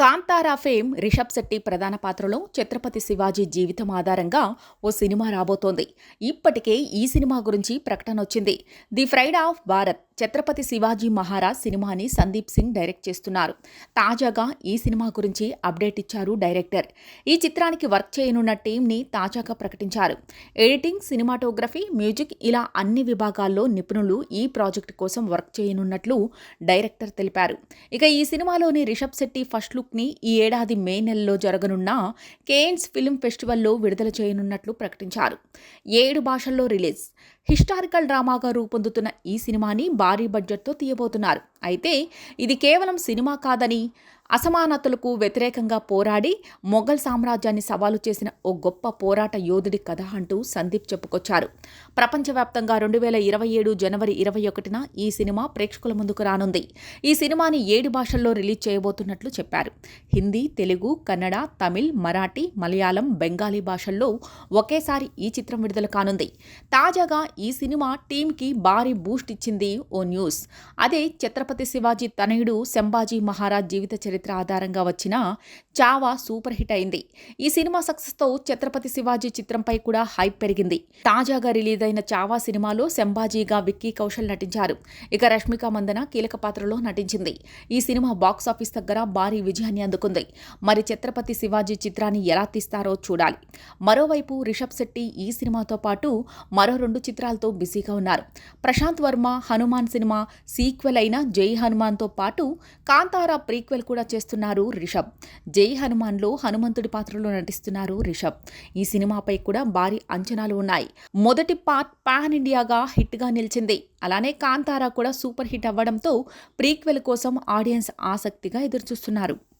Kantara fame Rishabh Shetty ప్రధాన పాత్రలో ఛత్రపతి శివాజీ జీవితం ఆధారంగా ఓ సినిమా రాబోతోంది. ఇప్పటికే ఈ సినిమా గురించి ప్రకటన వచ్చింది. The pride of Bharat Chhatrapati Shivaji Maharaj సినిమాని సందీప్ సింగ్ డైరెక్ట్ చేస్తున్నారు. తాజాగా ఈ సినిమా గురించి అప్డేట్ ఇచ్చారు డైరెక్టర్. ఈ చిత్రానికి వర్క్ చేయనున్న టీంని తాజాగా ప్రకటించారు. ఎడిటింగ్ సినిమాటోగ్రఫీ మ్యూజిక్ ఇలా అన్ని విభాగాల్లో నిపుణులు ఈ ప్రాజెక్ట్ కోసం వర్క్ చేయనున్నట్లు డైరెక్టర్ తెలిపారు. ఇక ఈ సినిమాలోని రిషబ్ శెట్టి ఫస్ట్ లుక్ని ఈ ఏడాది మే నెలలో జరగనున్న కేన్స్ ఫిల్మ్ ఫెస్టివల్లో విడుదల చేయనున్నట్లు ప్రకటించారు. ఏడు భాషల్లో రిలీజ్. హిస్టారికల్ డ్రామాగా రూపొందుతున్న ఈ సినిమాని భారీ బడ్జెట్తో తీయబోతున్నారు. అయితే ఇది కేవలం సినిమా కాదని అసమానతలకు వ్యతిరేకంగా పోరాడి మొఘల్ సామ్రాజ్యాన్ని సవాలు చేసిన ఓ గొప్ప పోరాట యోధుడి కథ అంటూ సందీప్ చెప్పుకొచ్చారు. ప్రపంచవ్యాప్తంగా రెండు వేల ఇరవై ఏడు జనవరి ఇరవై ఒకటిన ఈ సినిమా ప్రేక్షకుల ముందుకు రానుంది. ఈ సినిమాని ఏడు భాషల్లో రిలీజ్ చేయబోతున్నట్లు చెప్పారు. హిందీ తెలుగు కన్నడ తమిళ్ మరాఠీ మలయాళం బెంగాలీ భాషల్లో ఒకేసారి ఈ చిత్రం విడుదల కానుంది. తాజాగా ఈ సినిమా టీంకి భారీ బూస్ట్ ఇచ్చింది ఓ న్యూస్. అదే ఛత్రపతి శివాజీ తనయుడు శంభాజీ మహారాజ్ జీవిత చరిత్ర చరిత్ర ఆధారంగా వచ్చిన చావా సూపర్ హిట్ అయింది. ఈ సినిమా సక్సెస్తో ఛత్రపతి శివాజీ చిత్రంపై కూడా హైప్ పెరిగింది. తాజాగా రిలీజ్ అయిన చావా సినిమాలో శంభాజీగా విక్కీ కౌశల్ నటించారు. ఇక రష్మిక మందన కీలక పాత్రలో నటించింది. ఈ సినిమా బాక్సాఫీస్ దగ్గర భారీ విజయాన్ని అందుకుంది. మరి ఛత్రపతి శివాజీ చిత్రాన్ని ఎలా తీస్తారో చూడాలి. మరోవైపు రిషబ్ శెట్టి ఈ సినిమాతో పాటు మరో రెండు చిత్రాలతో బిజీగా ఉన్నారు. ప్రశాంత్ వర్మ హనుమాన్ సినిమా సీక్వెల్ అయిన జై హనుమాన్తో పాటు కాంతారా ప్రీక్వెల్ కూడా చేస్తున్నారు రిషబ్. జై హనుమాన్లో హనుమంతుడి పాత్రలో నటిస్తున్నారు రిషబ్. ఈ సినిమాపై కూడా భారీ అంచనాలు ఉన్నాయి. మొదటి పార్ట్ పాన్ ఇండియాగా హిట్గా నిలిచింది. అలానే కాంతారా కూడా సూపర్ హిట్ అవ్వడంతో ప్రీక్వెల్ కోసం ఆడియన్స్ ఆసక్తిగా ఎదురుచూస్తున్నారు.